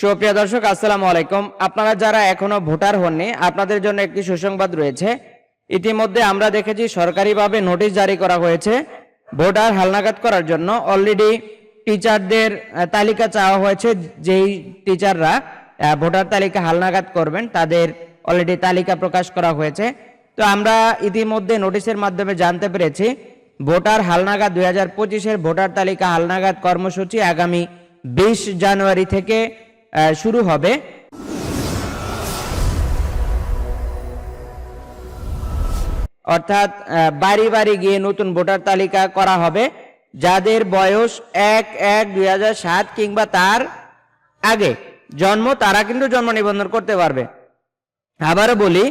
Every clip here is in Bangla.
সুপ্রিয় দর্শক, আসসালামু আলাইকুম। আপনারা যারা এখনও ভোটার হননি, আপনাদের জন্য একটি সুসংবাদ রয়েছে। ইতিমধ্যে আমরা দেখেছি, সরকারিভাবে নোটিশ জারি করা হয়েছে, ভোটার হালনাগাদ করার জন্য। অলরেডি টিচারদের তালিকা চাওয়া হয়েছে, যেই টিচাররা ভোটার তালিকা হালনাগাদ করবেন, তাদের অলরেডি তালিকা প্রকাশ করা হয়েছে। তো আমরা ইতিমধ্যে নোটিশের মাধ্যমে জানতে পেরেছি, ভোটার হালনাগাদ দুই হাজার পঁচিশের ভোটার তালিকা হালনাগাদ কর্মসূচি আগামী বিশ জানুয়ারি থেকে শুরু হবে। অর্থাৎ বাড়ি বাড়ি গিয়ে নতুন ভোটার তালিকা করা হবে। যাদের বয়স এক এক দুই সাত কিংবা তার আগে জন্ম, তারা কিন্তু জন্ম নিবন্ধন করতে পারবে। আবারও বলি,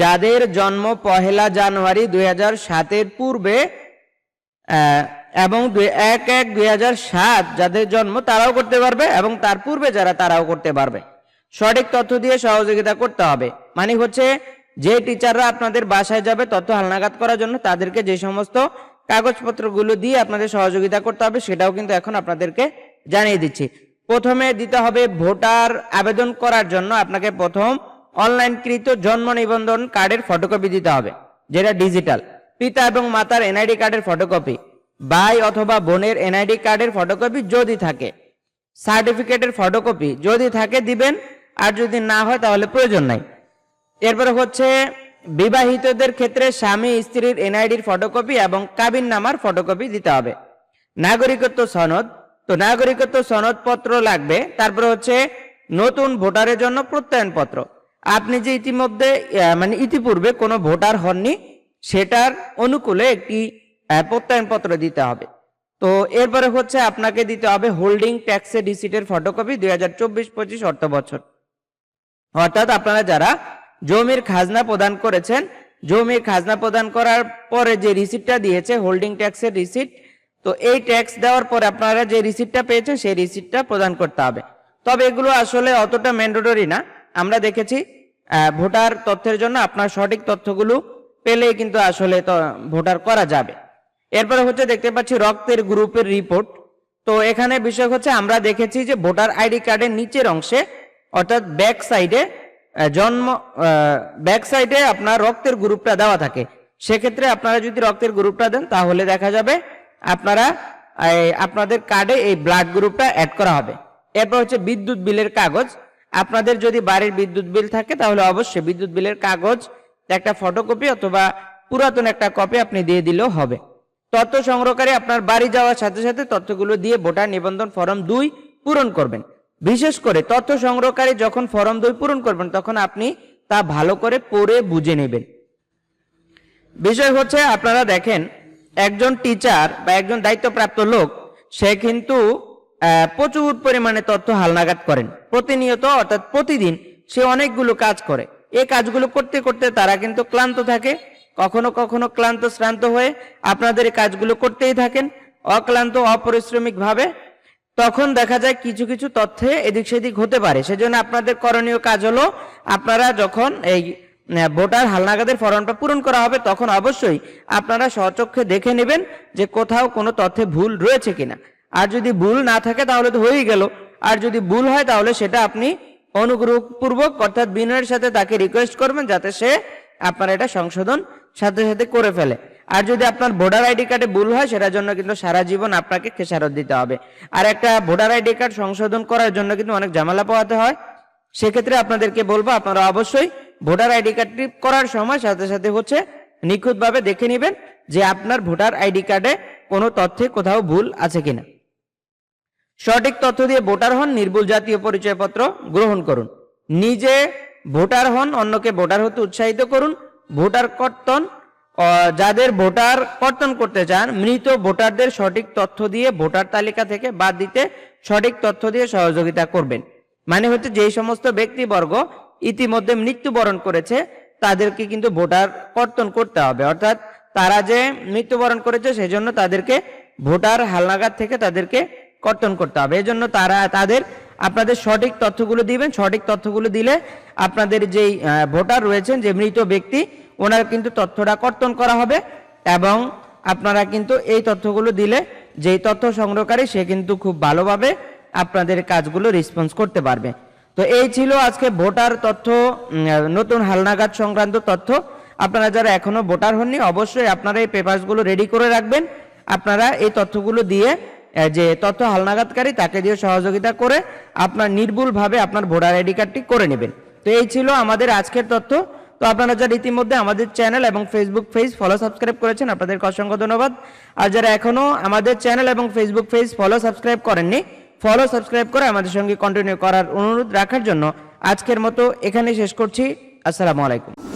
যাদের জন্ম পহেলা জানুয়ারি দুই হাজার সাতের পূর্বে এবং এক এক, দুই সাত যাদের জন্ম তারাও করতে পারবে এবং তার পূর্বে যারা তারাও করতে পারবে। সঠিক তথ্য দিয়ে সহযোগিতা করতে হবে। মানে হচ্ছে, যে টিচাররা আপনাদের বাসায় যাবে তথ্য হালনাগাদ করার জন্য তাদেরকে যে সমস্ত কাগজপত্রগুলো দিয়ে আপনাদের সহযোগিতা করতে হবে সেটাও কিন্তু এখন আপনাদেরকে জানিয়ে দিচ্ছি। প্রথমে দিতে হবে ভোটার আবেদন করার জন্য আপনাকে প্রথম অনলাইনকৃত জন্ম নিবন্ধন কার্ডের ফটোকপি দিতে হবে, যেটা ডিজিটাল পিতা এবং মাতার এনআইডি কার্ডের ফটোকপি ভাই অথবা বোনের এনআইডি কার্ডের ফটোকপি যদি থাকে, সার্টিফিকেটের ফটোকপি যদি থাকে দিবেন, আর যদি না হয় তাহলে প্রয়োজন নাই। এরপরে হচ্ছে, বিবাহিতদের ক্ষেত্রে স্বামী স্ত্রীর এনআইডির ফটোকপি এবং কাবিন নামার ফটোকপি দিতে হবে। নাগরিকত্ব সনদ, তো নাগরিকত্ব সনদ পত্র লাগবে, তারপরে হচ্ছে নতুন ভোটারের জন্য প্রত্যয়ন পত্র আপনি যে ইতিমধ্যে মানে ইতিপূর্বে কোনো ভোটার হননি, সেটার অনুকূলে একটি আহ, প্রত্যয়ন পত্র দিতে হবে। তো এরপরে হচ্ছে আপনাকে দিতে হবে হোল্ডিং ট্যাক্সের রিসিটের ফটোকপি দুই হাজার চব্বিশ পঁচিশ অর্থ বছর। অর্থাৎ আপনারা যারা জমির খাজনা প্রদান করেছেন জমির খাজনা প্রদান করার পরে যে রিসিটটা দিয়েছে হোল্ডিং ট্যাক্সের রিসিট তো এই ট্যাক্স দেওয়ার পরে আপনারা যে রিসিটটা পেয়েছেন সেই রিসিটটা প্রদান করতে হবে। তবে এগুলো আসলে অতটা ম্যান্ডেটরি না। আমরা দেখেছি ভোটার তথ্যের জন্য আপনার সঠিক তথ্যগুলো পেলেই কিন্তু আসলে তো- ভোটার করা যাবে। এরপরে হচ্ছে দেখতে পাচ্ছি রক্তের গ্রুপের রিপোর্ট তো এখানে বিষয় হচ্ছে আমরা দেখেছি যে ভোটার আইডি কার্ডের নিচের অংশে, অর্থাৎ ব্যাক সাইডে জন্ম ব্যাক সাইডে আপনার রক্তের গ্রুপটা দেওয়া থাকে। সেক্ষেত্রে আপনারা যদি রক্তের গ্রুপটা দেন, তাহলে দেখা যাবে আপনারা আপনাদের কার্ডে এই ব্লাড গ্রুপটা অ্যাড করা হবে। এরপর হচ্ছে বিদ্যুৎ বিলের কাগজ। আপনাদের যদি বাড়ির বিদ্যুৎ বিল থাকে, তাহলে অবশ্যই বিদ্যুৎ বিলের কাগজ, একটা ফটোকপি অথবা পুরাতন একটা কপি আপনি দিয়ে দিলেও হবে। তথ্য সংগ্রহকারী আপনার বাড়ি যাওয়ার সাথে সাথে তথ্যগুলো দিয়ে ভোটার নিবন্ধন ফর্ম দুই পূরণ করবেন। বিশেষ করে তথ্য সংগ্রহকারী যখন ফর্ম দুই পূরণ করবেন, তখন আপনি তা ভালো করে পড়ে বুঝে নেবেন। বিষয় হচ্ছে, আপনারা দেখেন, একজন টিচার বা একজন দায়িত্বপ্রাপ্ত লোক, সে কিন্তু প্রচুর পরিমাণে তথ্য হালনাগাদ করেন। প্রতিনিয়ত, অর্থাৎ প্রতিদিন সে অনেকগুলো কাজ করে। এই কাজগুলো করতে করতে তারা কিন্তু ক্লান্ত থাকে কখনো কখনো ক্লান্ত, শ্রান্ত হয়ে আপনাদের কাজগুলো করতেই থাকেন, অক্লান্ত অপরিশ্রমিক ভাবে তখন দেখা যায় কিছু কিছু তথ্যে এদিক সেদিক হতে পারে। সেজন্য আপনাদের করণীয় কাজ হলো, আপনারা যখন এই ভোটার হালনাগাদের ফর্মটা পূরণ করা হবে, তখন অবশ্যই আপনারা স্বচক্ষে দেখে নেবেন যে কোথাও কোনো তথ্যে ভুল রয়েছে কিনা। আর যদি ভুল না থাকে, তাহলে তো হয়েই গেল। আর যদি ভুল হয়, তাহলে সেটা আপনি অনুগ্রহপূর্বক, অর্থাৎ বিনয়ের সাথে তাকে রিকোয়েস্ট করবেন, যাতে সে আপনার এটা সংশোধন সাথে সাথে করে ফেলে। আর যদি আপনার ভোটার আইডি কার্ডে ভুল হয়, সেটার জন্য কিন্তু সারা জীবন আপনাকে খেসারত দিতে হবে। আর একটা ভোটার আইডি কার্ড সংশোধন করার জন্য কিন্তু অনেক ঝামেলা পোহাতে হয়। সেক্ষেত্রে আপনাদেরকে বলব, আপনারা অবশ্যই ভোটার আইডি কার্ডটি করার সময় সাথে সাথে হচ্ছে নিখুঁতভাবে দেখে নেবেন যে আপনার ভোটার আইডি কার্ডে কোনো তথ্যে কোথাও ভুল আছে কিনা। সঠিক তথ্য দিয়ে ভোটার হন, নির্ভুল জাতীয় পরিচয়পত্র গ্রহণ করুন। নিজে ভোটার হন, অন্যকে ভোটার হতে উৎসাহিত করুন ভোটার কর্তন যাদের ভোটার কর্তন করতে চান, মৃত ভোটারদের সঠিক তথ্য দিয়ে ভোটার তালিকা থেকে বাদ দিতে সঠিক তথ্য দিয়ে সহযোগিতা করবেন। মানে হচ্ছে যেই সমস্ত ব্যক্তিবর্গ ইতিমধ্যে মৃত্যুবরণ করেছে, তাদেরকে কিন্তু ভোটার কর্তন করতে হবে। অর্থাৎ তারা যে মৃত্যুবরণ করেছে, সেজন্য তাদেরকে ভোটার হালনাগাদ থেকে তাদেরকে কর্তন করতে হবে। এজন্য তারা, তাদের আপনাদের সঠিক তথ্যগুলো দিবেন, সঠিক তথ্যগুলো দিলে আপনাদের যেই ভোটার রয়েছেন, যে মৃত ব্যক্তি, ওনার কিন্তু তথ্যটা কর্তন করা হবে এবং আপনারা কিন্তু এই তথ্যগুলো দিলে যেই তথ্য সংগ্রহকারী সে কিন্তু খুব ভালোভাবে আপনাদের কাজগুলো রেসপন্স করতে পারবে। তো এই ছিল আজকে ভোটার তথ্য নতুন হালনাগাদ সংক্রান্ত তথ্য। আপনারা যারা এখনও ভোটার হননি, অবশ্যই আপনারা এই পেপারসগুলো রেডি করে রাখবেন। আপনারা এই তথ্যগুলো দিয়ে যে তথ্য হালনাগাদকারী, তাকে দিয়ে সহযোগিতা করে আপনার নির্ভুলভাবে আপনার ভোটার আইডি কার্ডটি করে নেবেন। তো এই ছিল আমাদের আজকের তথ্য। তো আপনারা যারা ইতিমধ্যে আমাদের চ্যানেল এবং ফেসবুক পেজ ফলো সাবস্ক্রাইব করেছেন, আপনাদেরকে অসংখ্য ধন্যবাদ। আর যারা এখনও আমাদের চ্যানেল এবং ফেসবুক পেজ ফলো সাবস্ক্রাইব করেননি ফলো সাবস্ক্রাইব করে আমাদের সঙ্গে কন্টিনিউ করার অনুরোধ রাখার জন্য আজকের মতো এখানেই শেষ করছি। আসসালামু আলাইকুম।